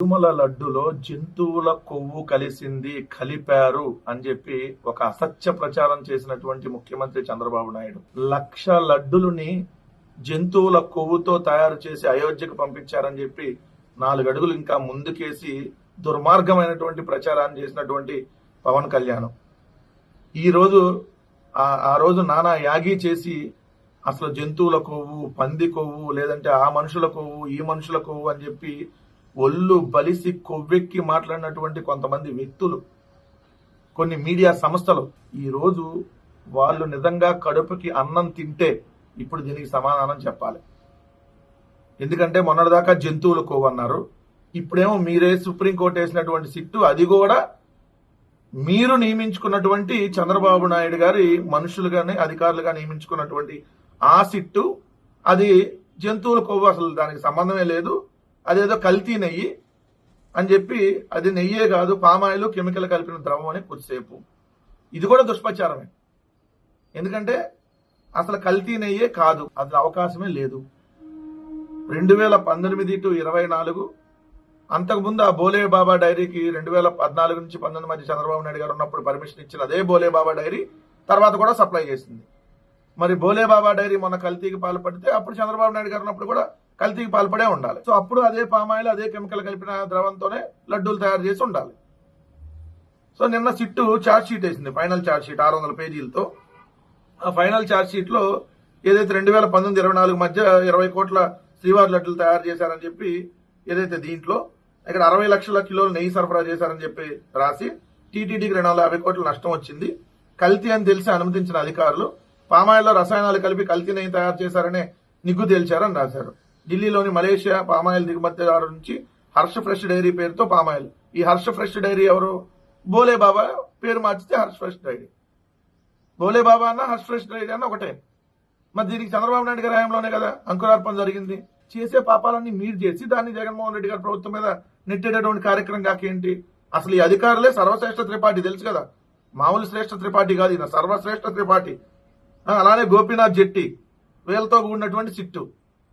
తిరుమల లడ్డులో జంతువుల కొవ్వు కలిసింది కలిపారు అని చెప్పి ఒక అసత్య ప్రచారం చేసినటువంటి ముఖ్యమంత్రి చంద్రబాబు నాయుడు. లక్ష లడ్డులని జంతువుల కొవ్వుతో తయారు చేసి అయోధ్యకు పంపించారని చెప్పి నాలుగు అడుగులు ఇంకా ముందుకేసి దుర్మార్గమైనటువంటి ప్రచారాన్ని చేసినటువంటి పవన్ కళ్యాణ్. ఈ రోజు ఆ- ఆ రోజు నానా యాగి చేసి అసలు జంతువుల కొవ్వు పంది కొవ్వు లేదంటే ఆ మనుషుల కొవ్వు ఈ మనుషుల కొవ్వు అని చెప్పి ఒళ్ళు బలిసి కొవ్వెక్కి మాట్లాడినటువంటి కొంతమంది వ్యక్తులు కొన్ని మీడియా సంస్థలు ఈరోజు వాళ్ళు నిజంగా కడుపుకి అన్నం తింటే ఇప్పుడు దీనికి సమాధానం చెప్పాలి. ఎందుకంటే మొన్నటిదాకా జంతువులు కొవ్వు అన్నారు ఇప్పుడేమో మీరే సుప్రీంకోర్టు వేసినటువంటి సిట్టు అది కూడా మీరు నియమించుకున్నటువంటి చంద్రబాబు నాయుడు గారి మనుషులుగానే అధికారులుగా నియమించుకున్నటువంటి ఆ సిట్టు అది జంతువుల కొవ్వు అసలు దానికి సంబంధమే లేదు. అదేదో కల్తీ నెయ్యి అని చెప్పి అది నెయ్యే కాదు పామాయిల్ కెమికల్ కలిపిన ద్రవం అని కొద్దిసేపు. ఇది కూడా దుష్ప్రచారమే. ఎందుకంటే అసలు కల్తీ నెయ్యే కాదు అది అవకాశమే లేదు. రెండు వేల పంతొమ్మిది టు ఇరవై నాలుగు అంతకుముందు ఆ బోలే బాబా డైరీకి రెండు వేల పద్నాలుగు నుంచి పంతొమ్మిది మధ్య చంద్రబాబు నాయుడు గారు ఉన్నప్పుడు పర్మిషన్ ఇచ్చిన అదే బోలే బాబా డైరీ తర్వాత కూడా సప్లై చేసింది. మరి బోలే బాబా డైరీ మొన్న కల్తీకి పాల్పడితే అప్పుడు చంద్రబాబు నాయుడు గారు ఉన్నప్పుడు కూడా కల్తీకి పాల్పడే ఉండాలి. సో అప్పుడు అదే పామాయిల్ అదే కెమికల్ కలిపిన ద్రవంతోనే లడ్డూలు తయారు చేసి ఉండాలి. సో నిన్న సిట్టు ఛార్జ్ షీట్ వేసింది ఫైనల్ ఛార్జ్ షీట్ ఆరు వందల పేజీలతో. ఆ ఫైనల్ ఛార్జ్ షీట్లో ఏదైతే రెండు వేల పంతొమ్మిది ఇరవై నాలుగు మధ్య ఇరవై కోట్ల శ్రీవారి లడ్డూలు తయారు చేశారని చెప్పి ఏదైతే దీంట్లో ఇక్కడ అరవై లక్షల కిలోలు నెయ్యి సరఫరా చేశారని చెప్పి రాసి టీటీడీకి రెండు వందల యాభై కోట్ల నష్టం వచ్చింది. కల్తీ అని తెలిసి అనుమతించిన అధికారులు పామాయిల్లో రసాయనాలు కలిపి కల్తీ నెయ్యి తయారు చేశారనే నిగ్గు తేల్చారని రాశారు. ఢిల్లీలోని మలేషియా పామాయిల్ దిగుమతిదారు నుంచి హర్ష ఫ్రెష్ డైరీ పేరుతో పామాయిల్. ఈ హర్ష ఫ్రెష్ డైరీ ఎవరు? బోలే బాబా పేరు మార్చితే హర్ష ఫ్రెష్ డైరీ. బోలే బాబా అన్న హర్ష ఫ్రెష్ డైరీ అన్న ఒకటే. మరి దీనికి చంద్రబాబు నాయుడు గారి హయాంలోనే కదా అంకురార్పణ జరిగింది. చేసే పాపాలన్నీ మీరు చేసి దాన్ని జగన్మోహన్ రెడ్డి గారి ప్రభుత్వం మీద నెట్టేటటువంటి కార్యక్రమం కాకేంటి అసలు ఈ అధికారులే సర్వశ్రేష్ఠ త్రిపాఠి తెలుసు కదా. మామూలు శ్రేష్ఠ త్రిపాఠి కాదు ఈయన సర్వశ్రేష్ఠ త్రిపాఠి. అలానే గోపీనాథ్ జెట్టి వీళ్ళతో కూడినటువంటి సిట్టు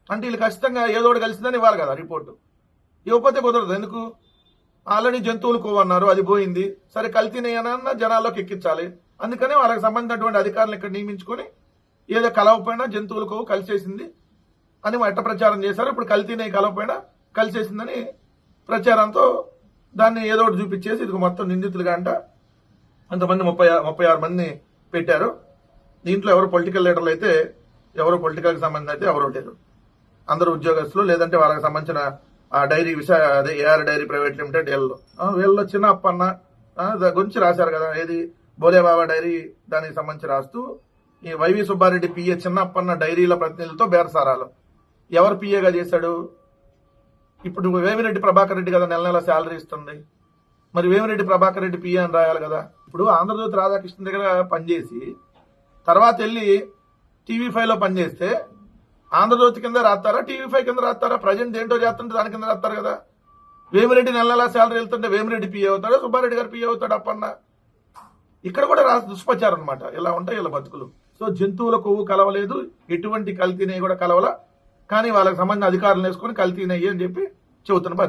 అంటే వీళ్ళు ఖచ్చితంగా ఏదో ఒకటి కలిసిందని ఇవ్వాలి కదా రిపోర్టు. ఇవ్వకపోతే కుదరదు. ఎందుకు? ఆల్రెడీ జంతువులు కోవన్నారు అది పోయింది. సరే కల్తీనయ్యనన్నా జనాల్లోకి ఎక్కించాలి. అందుకనే వాళ్ళకి సంబంధించినటువంటి అధికారులు ఇక్కడ నియమించుకొని ఏదో కలవపోయినా జంతువుల కోవు కలిసేసింది అని ఎట్ట ప్రచారం చేశారు. ఇప్పుడు కల్తీనే కలవపోయినా కలిసేసిందని ప్రచారంతో దాన్ని ఏదో ఒకటి చూపించేసి ఇది మొత్తం నిందితులుగా అంట అంతమంది ముప్పై ముప్పై ఆరు మందిని పెట్టారు. దీంట్లో ఎవరు పొలిటికల్ లీడర్లు అయితే ఎవరు పొలిటికల్కి సంబంధించి అయితే ఎవరు లేరు అందరూ ఉద్యోగస్తులు లేదంటే వాళ్ళకి సంబంధించిన ఆ డైరీ విశా అదే ఏఆర్ డైరీ ప్రైవేట్ లిమిటెడ్ వీళ్ళు వీళ్ళు వీళ్ళలో చిన్న అప్పన్న గురించి రాశారు కదా ఏది? బోలేబాబా డైరీ దానికి సంబంధించి రాస్తూ ఈ వైవి సుబ్బారెడ్డి పిఏ చిన్న అప్పన్న డైరీల ప్రతినిధులతో బేరసారాలు. ఎవరు పిఏగా చేశాడు? ఇప్పుడు వేమిరెడ్డి ప్రభాకర్ రెడ్డి కదా నెల నెల శాలరీ ఇస్తుంది. మరి వేమిరెడ్డి ప్రభాకర్ రెడ్డి పిఏ అని రాయాలి కదా. ఇప్పుడు ఆంధ్రజ్యోతి రాధాకృష్ణ దగ్గర పనిచేసి తర్వాత వెళ్ళి టీవీ ఫైవ్లో పనిచేస్తే ఆంధ్రజ్యోతి కింద రాస్తారా? టీవీ ఫైవ్ కింద రాస్తారా? ప్రజెంట్ ఏంటో చేస్తుంటే దాని కింద రాస్తారు కదా. వేమిరెడ్డి నెల నెల శాలరీ వెళ్తుంటే వేమిరెడ్డి పిఏ అవుతాడా? సుబ్బారెడ్డి గారు పిఏ అవుతాడు? అప్పన్న? ఇక్కడ కూడా రా దుష్పచారం అనమాట ఇలా ఉంటాయి ఇలా బతుకులు. సో జంతువుల కొవ్వు కలవలేదు. ఎటువంటి కల్తీనే కూడా కలవల. కానీ వాళ్ళకి సంబంధించిన అధికారులు వేసుకొని కల్తీనయ్యి అని చెప్పి చెబుతున్న